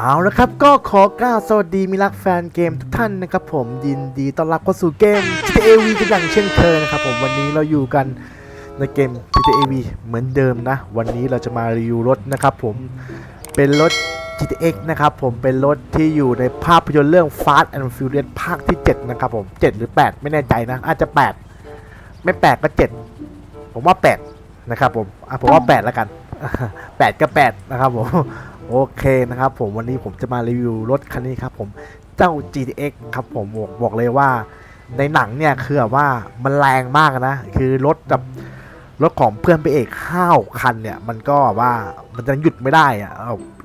เอาละครับก็ขอกล่าวสวัสดีมิรักแฟนเกมทุกท่านนะครับผมยินดีต้อนรับเข้าสู่เกม TAV กันอย่างเช่นเคยนะครับผมวันนี้เราอยู่กันในเกม TAV เหมือนเดิมนะ วันนี้เราจะมารีวิวรถนะครับผมเป็นรถ GTX นะครับผมเป็นรถที่อยู่ในภาพยนตร์เรื่อง Fast and Furious ภาคที่ 7 นะครับผม 7 หรือ 8 ไม่แน่ใจนะ อาจจะ 8 ไม่ 8 ก็ 7 ผมว่า 8 นะครับผมอะผมว่า 8 แล้วกัน 8 ก็ 8 นะครับผม โอเคนะครับผมวันนี้ผมจะมารีวิวรถคันนี้ครับผมเจ้า GTX ครับผมบอกบอกเลยว่า ในหนังเนี่ยคือแบบว่ามันแรงมากนะ คือรถแบบรถของเพื่อนไปเอกห้าวคันเนี่ย มันก็ว่ามันจะหยุดไม่ได้อะ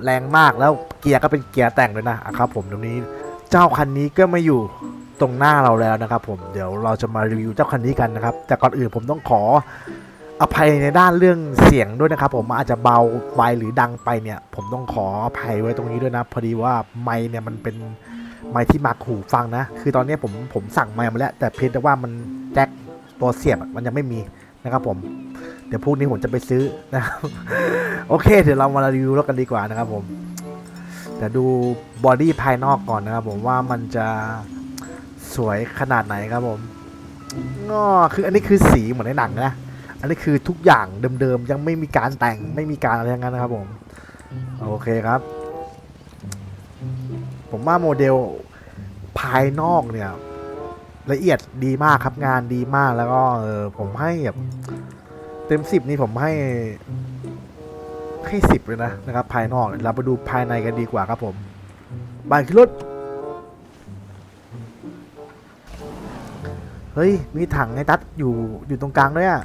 แรงมากแล้วเกียร์ก็เป็นเกียร์แต่งเลยนะอะครับผมตรงนี้เจ้าคันนี้ก็มาอยู่ตรงหน้าเราแล้วนะครับผมเดี๋ยวเราจะมารีวิวเจ้าคันนี้กันนะครับ แต่ก่อนอื่นผมต้องขอ อภัยในด้านเรื่องเสียงด้วยนะครับ ผมอาจจะเบาไปหรือดังไปเนี่ย ผมต้องขออภัยไว้ตรงนี้ด้วยนะ พอดีว่าไมเนี่ยมันเป็นไมที่มักหูฟังนะ คือตอนนี้ผมผมสั่งไมมาแล้ว แต่เพียงแต่ว่ามันแจ็คตัวเสียบมันยังไม่มีนะครับผม เดี๋ยวพรุ่งนี้ผมจะไปซื้อนะครับโอเค เดี๋ยวเรามารีวิวรถกันดีกว่านะครับผมเดี๋ยวดูบอดี้ภายนอกก่อนนะครับผมว่ามันจะสวยขนาดไหนครับผมก็คืออันนี้คือสีเหมือนในหนังนะ อันนี้คือทุกอย่างเดิมๆ ยังไม่มีการแต่งไม่มีการอะไรทั้งนั้นนะครับผม โอเคครับ ผมว่าโมเดลภายนอกเนี่ย ละเอียดดีมากครับงานดีมากแล้วก็เออผมให้แบบเต็มสิบนี่ผมให้ให้สิบเลยนะนะครับ ภายนอกเราไปดูภายในกันดีกว่าครับผมบานขึ้นรถเฮ้ย มีถังไอ้ตัดอยู่อยู่ตรงกลางด้วยอะ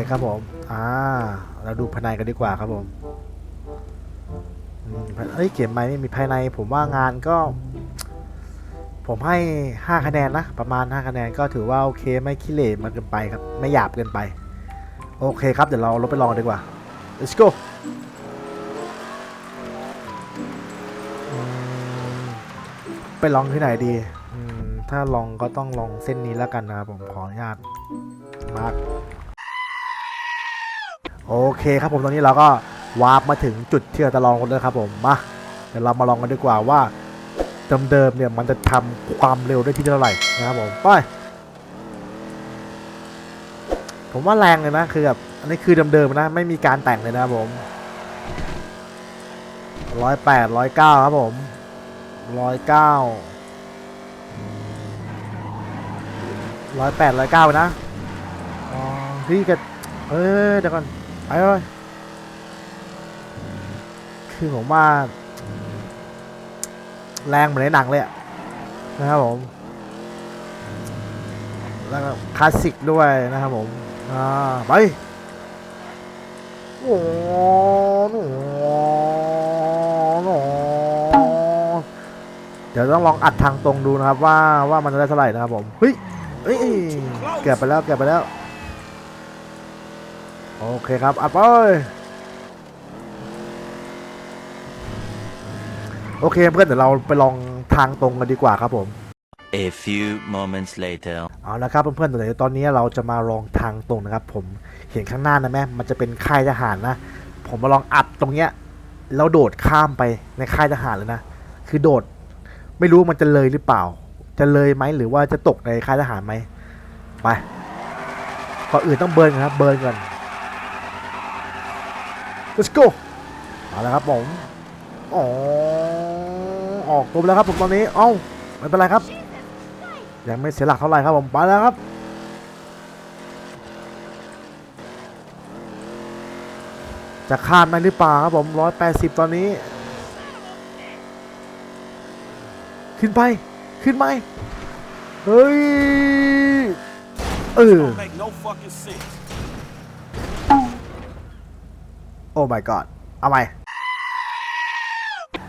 โอเคครับผมอ่าเราดูภายในกันดีกว่าครับผมเอ้ยเขียนไหมมีภายในผมว่างานก็ ผมให้ 5 คะแนนนะ ประมาณ 5 คะแนนก็ถือว่าโอเคไม่ขี้เหร่มากเกินไปครับ ไม่หยาบเกินไป โอเคครับ เดี๋ยวเราลบไปลองดีกว่า let's go ไปลองที่ไหนดีถ้าลองก็ต้องลองเส้นนี้แล้วกันนะครับผมขออนุญาตมาร์ก โอเคครับผมตอนนี้เราก็วาร์ปมาถึงจุดที่เราจะลองกันเลยครับผมมาเดี๋ยวเรามาลองกันดีกว่าว่าเดิมๆเนี่ยมันจะทำความเร็วได้ที่เท่าไหร่นะครับผมไปผมว่าแรงเลยนะคือแบบอันนี้คือเดิมๆนะไม่มีการแต่งเลยนะครับผมร้อยแปดร้อยเก้าครับผมร้อยเก้าร้อยแปดร้อยเก้านะอ๋อพี่ก็เอ้ยเดี๋ยวก่อน ไปเลยคือผมว่า แรงเหมือนในหนังเลยนะครับผม แล้วก็คลาสสิกด้วยนะครับผมอ่าไปโอ้โหเดี๋ยวต้องลองอัดทางตรงดูนะครับว่าว่ามันจะได้เท่าไหร่นะครับผม เฮ้ยเฮ้ยเกือบไปแล้วเกือบไปแล้ว โอเคครับอัดไปโอเคเพื่อนเดี๋ยวเราไปลองทางตรงกันดีกว่าครับผม A few moments later. เอาละครับเพื่อนๆเดี๋ยวตอนนี้เราจะมาลองทางตรงนะครับ ผมเห็นข้างหน้านะแม่มันจะเป็นค่ายทหารนะ ผมมาลองอัดตรงเนี้ยแล้วโดดข้ามไปในค่ายทหารเลยนะ คือโดด ไม่รู้มันจะเลยหรือเปล่า จะเลยไหมหรือว่าจะตกในค่ายทหารไหมไปก่อนอื่นต้องเบิร์นก่อนครับ เบิร์นก่อน let's go เอาละครับผมอ๋อออกตัวไปแล้วครับผมตอนนี้ เอ้าไม่เป็นไรครับ ยังไม่เสียหลักเท่าไหร่ครับผมไปแล้วครับจะข้ามได้หรือเปล่าครับผมร้อยแปดสิบตอนนี้ ขึ้นไป ขึ้นไหมเฮ้ย เออ โอ้ my god เอาใหม่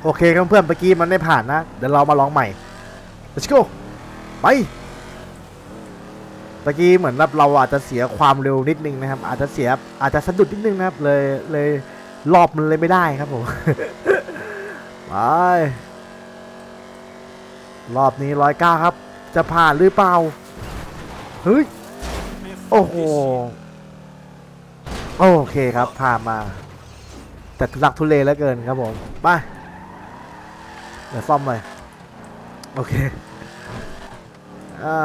โอเคครับเพื่อนเมื่อกี้มันไม่ผ่านนะ เดี๋ยวเรามาลองใหม่ let's go ไปเมื่อกี้เหมือนแบบเราอาจจะเสียความเร็วนิดนึงนะครับ อาจจะเสียอาจจะสะดุดนิดนึงนะครับ เลยเลยรอบมันเลยไม่ได้ครับผมไปรอบนี้ร้อยเก้าครับ จะผ่านหรือเปล่าเฮ้ยโอ้โหโอเคครับผ่านมา แต่ทุลักทุเลแล้วเกินครับผมไปเดี๋ยวซ่อมหน่อยโอเคอ่า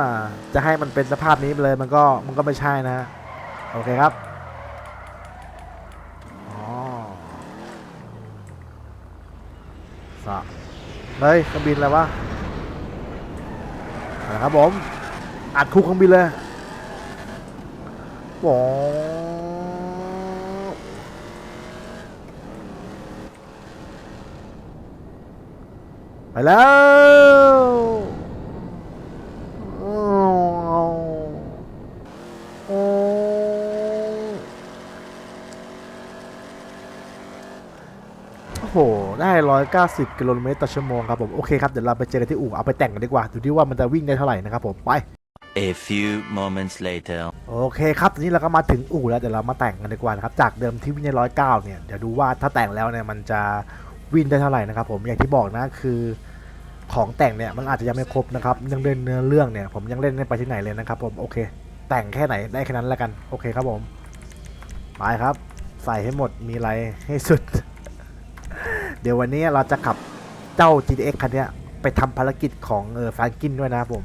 จะให้มันเป็นสภาพนี้ไปเลยมันก็มันก็ไม่ใช่นะฮะโอเคครับอ๋อสะเฮ้ยเครื่องบินอะไรวะนะครับผมอัดคุกเครื่องบินเลยว้ ไปแล้วโอ้โอ้โอ้โห ได้ 190 กิโลเมตรต่อชั่วโมงครับผม โอเคครับ เดี๋ยวเราไปเจอกันที่อู่ เอาไปแต่งกันดีกว่า ดูที่ว่ามันจะวิ่งได้เท่าไหร่นะครับผม ไป A few moments later. โอเคครับทีนี้เราก็มาถึงอู่แล้ว เดี๋ยวเรามาแต่งกันดีกว่านะครับ จากเดิมที่วิ่งได้ร้อยเก้าเนี่ย เดี๋ยวดูว่าถ้าแต่งแล้วเนี่ยมันจะ วิ่งได้เท่าไหร่นะครับผมอย่างที่บอกนะคือของแต่งเนี่ยมันอาจจะยังไม่ครบนะครับยังเล่นเนื้อเรื่องเนี่ยผมยังเล่นไม่ไปที่ไหนเลยนะครับผมโอเค แต่งแค่ไหนได้แค่นั้นแล้วกันโอเคครับผมไปครับ ใส่ให้หมดมีอะไรให้สุด เดี๋ยววันนี้เราจะขับเจ้า GTX คันนี้ไปทำภารกิจของเออแฟรงกินด้วยนะครับผม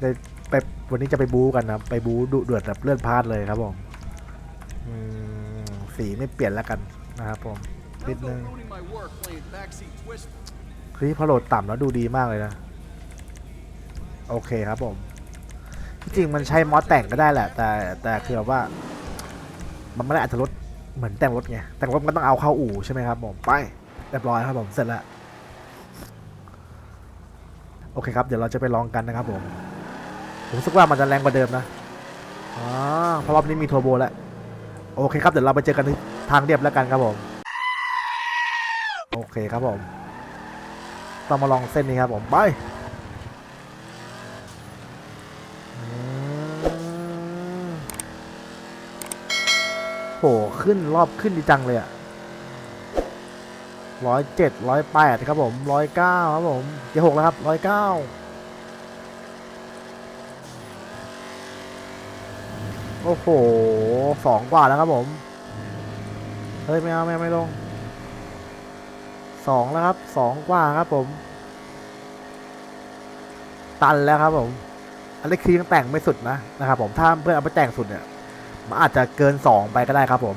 ได้ไปวันนี้จะไปบู๊กันนะไปบู๊ดุเดือดแบบเลื่อนพลาดเลยครับผมมสีไม่เปลี่ยนแล้วกันนะครับผม นิดนึง ruining my work playing backseat twist. เฮ้ยพอโหลดต่ำแล้วดูดีมากเลยนะ โอเคครับผม ที่จริงมันใช้มอสแต่งก็ได้แหละ แต่แต่คือแบบว่า มันไม่ได้อัตรถเหมือนแต่งรถไง แต่งรถมันก็ต้องเอาเข้าอู่ใช่ไหมครับผมไปเรียบร้อยครับผมเสร็จแล้วโอเคครับ เดี๋ยวเราจะไปลองกันนะครับผม ผมรู้สึกว่ามันจะแรงกว่าเดิมนะอ๋อเพราะรอบนี้มีโทร์โบแล้ว โอเคครับ เดี๋ยวเราไปเจอกันที่ทางเรียบแล้วกันครับผม เคครับผม ต้องมาลองเส้นนี้ครับผมไปอืมโหขึ้นรอบขึ้นดีจังเลยอะร้อยเจ็ดร้อยแปดครับผมร้อยเก้าครับผมจะหกแล้วครับร้อยเก้าโอ้โหสองกว่าแล้วครับผม เฮ้ย ไม่เอา ไม่เอาไม่ลง สองแล้วครับสองกว่าครับผม ตันแล้วครับผม อันนี้คือยังแต่งไม่สุดนะนะครับผมถ้าเพื่อนเอาไปแต่งสุดเนี่ยมันอาจจะเกินสองไปก็ได้ครับผม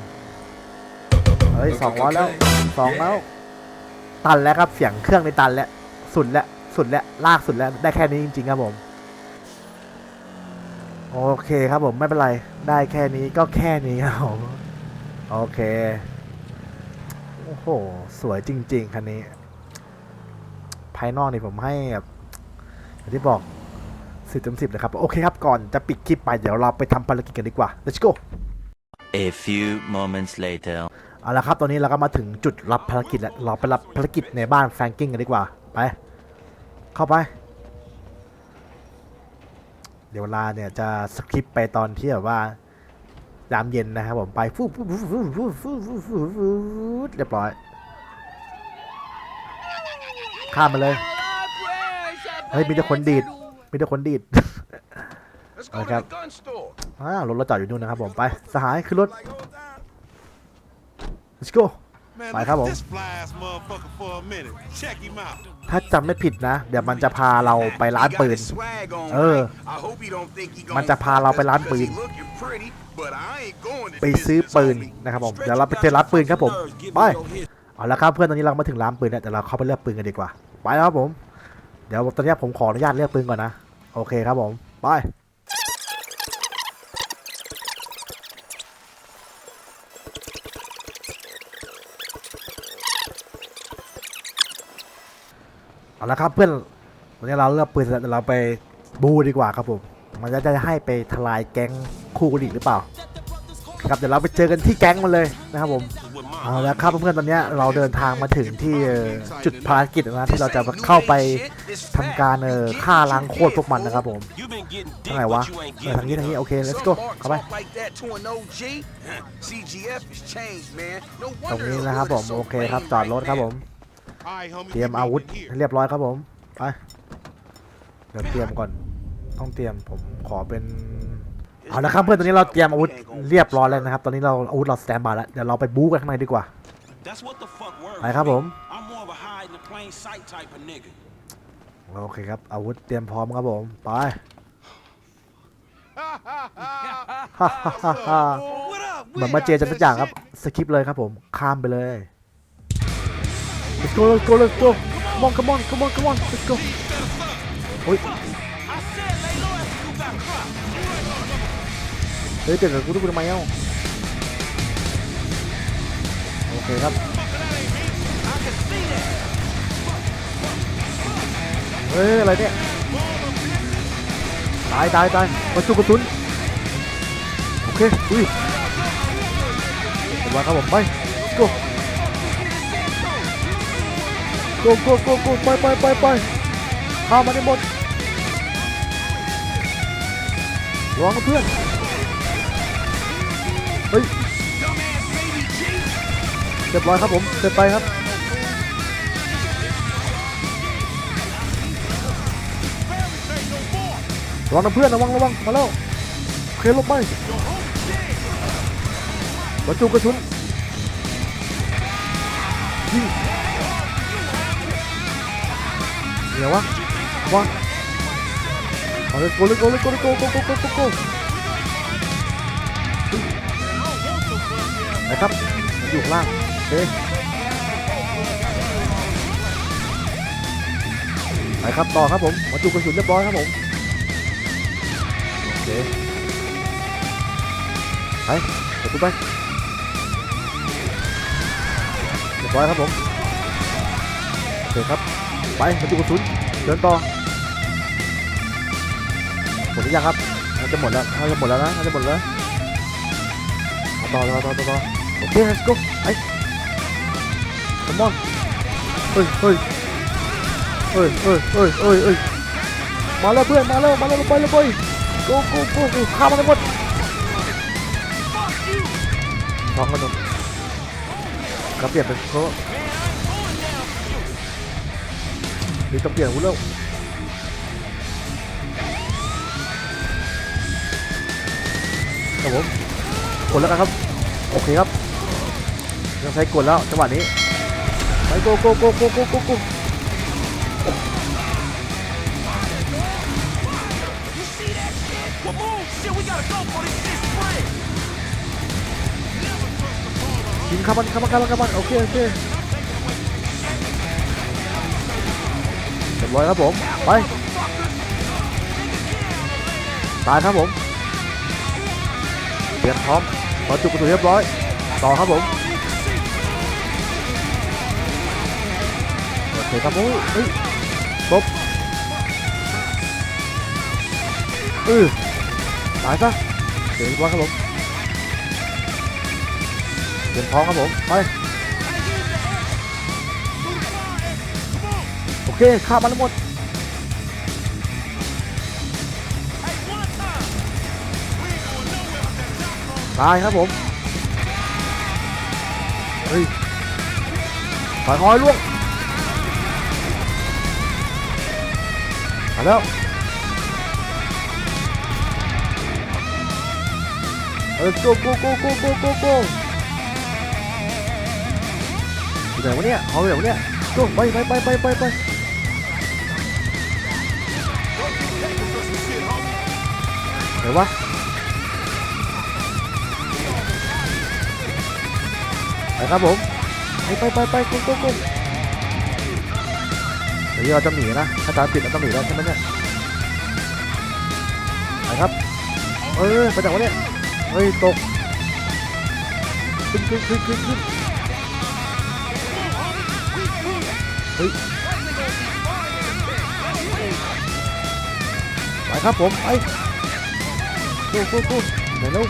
เฮ้ยสองร้อยแล้วสองแล้ว ตันแล้วครับเสียงเครื่องในตันแล้ว สุดแล้วสุดแล้วลากสุดแล้วได้แค่นี้จริง ๆ ครับผมโอเคครับผมไม่เป็นไร ได้แค่นี้ก็แค่นี้ครับผม โอเค โอ้โห สวยจริง ๆ คันนี้ ภายนอกนี่ผมให้แบบอย่างที่บอกสิบเต็มสิบเลยครับ โอเคครับ ก่อนจะปิดคลิปไป เดี๋ยวเราไปทำภารกิจกันดีกว่า let's go A few moments later. เอาละครับ ตอนนี้เราก็มาถึงจุดรับภารกิจแล้ว เราไปรับภารกิจในบ้านแฟรงกิ้งกันดีกว่า ไป เข้าไป เดี๋ยวเวลาเนี่ยจะสคริปต์ไปตอนที่แบบว่า ยามเย็นนะครับผมไปฟูฟูฟูฟูฟูฟูฟูฟูฟูเรียบร้อย ข้ามมาเลย เฮ้ย มีแต่คนดีด มีแต่คนดีด Let's go Okay. to the gun store. อ่ารถเราจอดอยู่นู่นนะครับผมไป สหายขึ้นรถ let's go Man, Phải look không at ông? this fly ass motherfucker for a minute. Check him out. ถ้าจำไม่ผิดนะ เดี๋ยวมันจะพาเราไปร้านปืน เออ มันจะพาเราไปร้านปืน ไปซื้อปืนนะครับผมเดี๋ยวเราไปเจอร้านปืนครับผมไปเอาละครับเพื่อนตอนนี้เรามาถึงร้านปืนแล้วเดี๋ยวเราเข้าไปเลือกปืนกันดีกว่าไปแล้วครับผม เดี๋ยวตอนนี้ผมขออนุญาตเลือกปืนก่อนนะโอเคครับผมไปเอาละครับเพื่อนวันนี้เราเลือกปืนเสร็จแล้วเดี๋ยวเราไปบูดีกว่าครับผม มันจะจะให้ไปทลายแก๊ง คู่กันอีกหรือเปล่าครับเดี๋ยวเราไปเจอกันที่แก๊งมันเลยนะครับผมเอาละครับเพื่อนๆตอนนี้เราเดินทางมาถึงที่จุดภารกิจนะที่เราจะเข้าไปทำการเออฆ่าล้างโคตรพวกมันนะครับผมทางไหนวะทางนี้ทางนี้โอเค let's go เข้าไปตรงนี้นะครับผมโอเคครับจอดรถครับผมเตรียมอาวุธเรียบร้อยครับผมไปเดี๋ยวเตรียมก่อนต้องเตรียมผมขอเป็น เอาละครับเพื่อนตอนนี้เราเตรียมอาวุธเรียบร้อยแล้วนะครับ ตอนนี้เราอาวุธเราสแตนบายแล้วเดี๋ยวเราไปบู๊กันข้างในดีกว่าไปครับผมโอเคครับอาวุธเตรียมพร้อมครับผมไปเหมือนมาเจจันสักอย่างครับสคิปเลยครับผมข้ามไปเลย let's go let's go let's go come on come on come on come on let's go โอ้ย เฮ้ยเดี๋ยวกับกูต้องกูทำไมเอ้าโอเคครับเฮ้ยอะไรเนี่ยตายตายตายกระสุนกระสุนโอเคอุ้ยเรียบร้อยครับผมไป go go go go go ไปไปไปไปข้ามาได้หมดระวังเพื่อน เฮ้ยเรียบร้อยครับผมเสร็จไปครับระวังนะเพื่อนระวังระวังมาแล้วเคลียร์ลงไปกระจุกกระสุนยิงเดี๋ยววะวะเอาเลยโกเลยโกเลยโกเลยโกโกโกโกโก นะครับ อยู่ข้างล่างโอเคไปครับต่อครับผมกระจุกกระสุนเรียบร้อยครับผมโอเคไปเปิดประตูไปเรียบร้อยครับผมโอเคครับไปประตูกระสุนเดินต่อหมดหรือยังครับน่าจะหมดแล้วน่าจะหมดแล้วนะน่าจะหมดแล้วต่อต่อต่อต่อ ต่อโอเค let's go ไป come on เฮ้ยเฮ้ยเฮ้ยเฮ้ยเฮ้ยเฮ้ยมาแล้วเพื่อนมาแล้วมาแล้วไปเลยไปโกโกโกโกฆ่ามันให้หมดน้องกันหนุ่มก็เปลี่ยนเป็นเขานี่ต้องเปลี่ยนอาวุธแล้วครับผมกดแล้วกันครับ โอเคครับ ยังใช้กดแล้วจังหวะนี้ ไปโกโกโกโกโกโกโกยิงข้ามันข้ามันข้ามันข้ามันโอเคโอเคเรียบร้อยครับผม ไป ตายครับผมเตรียมพร้อมพอจุกกระสุนเรียบร้อย ต่อครับผม โอเคครับโอ้ยเฮ้ยครบเออตายซะเดี๋ยวเรียบร้อยครับผมเตรียมพร้อมครับผมไปโอเคฆ่ามันทั้งหมดตายครับผมเฮ้ยถอยคอยล่วง มาแล้วเออ go go go go go go go อยู่ไหนวะเนี่ยเขาอยู่ไหนวะเนี่ยโจ้ไปไปไปไปไปไปไหนวะไปครับผมไปไปไปไปโกุ้งกุ้งกุ้ งเดี๋ยวเราจะหนีนะถ้าตามติดเราต้องหนีแล้วใช่ไหมเนี่ยไปครับเอ้ยไปจากวะเนี่ยเฮ้ยตกขึ้นขึ้นขึ้นขึ้นขึ้นเฮ้ยไปครับผมไปกูกูกูเดี๋ยวเร็ว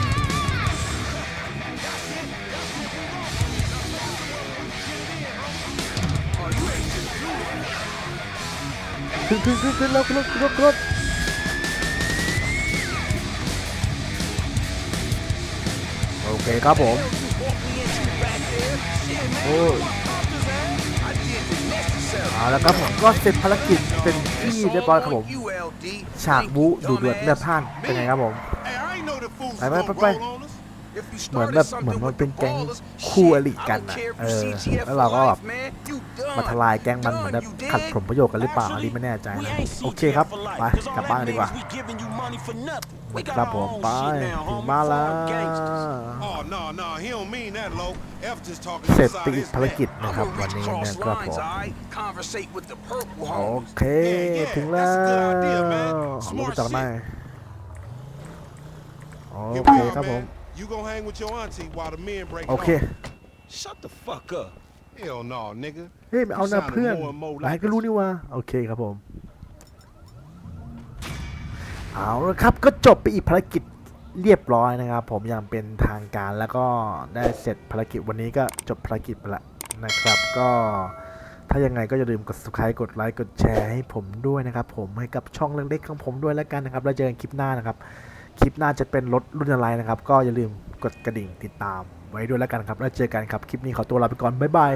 ขึ้นขึ้นขึ้นขึ้นแล้วขึ้นรถขึ้นรถขึ้นโอเคครับผมโอ้เอาละครับผมก็เสร็จภารกิจเป็นที่เรียบร้อยครับผมฉากบูดูเดือดเลือดพ่านเป็นไงครับผม Hey, I ain't know the fools Bye, gonna bye, bye, bye. roll on us. If you เหมือนแบบเหมือนมันเป็นแก๊งคู่อริกันนะเออแล้วเราก็แบบ for life, man. You done. มาทลายแก๊งมันเหมือนแบบ You did. ขัดผลประโยชน์กันหรือเปล่าอันนี้ไม่แน่ใจ We นะ ain't โอเคครับ CTF for life, ไป 'cause all กลับบ้าน that ดีกว่า means we giving you money for nothing. We got ครับ our ผม own ไป shit now, ถึง homie. บ้านแล้ว Foreign gangsters. Oh no, no, he don't mean that, low. F just talking เสร็จ inside ไปอีก his ภาร neck. กิจนะ I'm ครับ gonna วัน reach นี้ cross นะครับผ lines, ม alright? Conversate with the purple โอ homies. เค Yeah, yeah, ถึงแล้ว that's a good idea, man. ลง Smart จากไหน shit. โอ Here เค we ครั are, บผม man. You gonna hang with your auntie while the men break โอเค it off. Shut the fuck up. Hell no, nigga. เฮ้ยไม่เอาหน้าเพื่อน You sounded more and more หลาย like ก็รู้นี่ว่า โอเคครับผม เอาละครับก็จบไปอีกภารกิจเรียบร้อยนะครับ ผมอย่างเป็นทางการแล้วก็ได้เสร็จภารกิจวันนี้ก็จบภารกิจไปละนะครับ ก็ถ้ายังไงก็อย่าลืมกด subscribe กดไลค์กดแชร์ให้ผมด้วยนะครับ ผมให้กับช่องเล็กๆของผมด้วยแล้วกันนะครับ แล้วเจอกันคลิปหน้านะครับ คลิปหน้าจะเป็นรถรุ่นอะไรนะครับ ก็อย่าลืมกดกระดิ่งติดตาม ไว้ด้วยแล้วกันครับ แล้วเจอกันครับ คลิปนี้ขอตัวลาไปก่อน บ๊ายบาย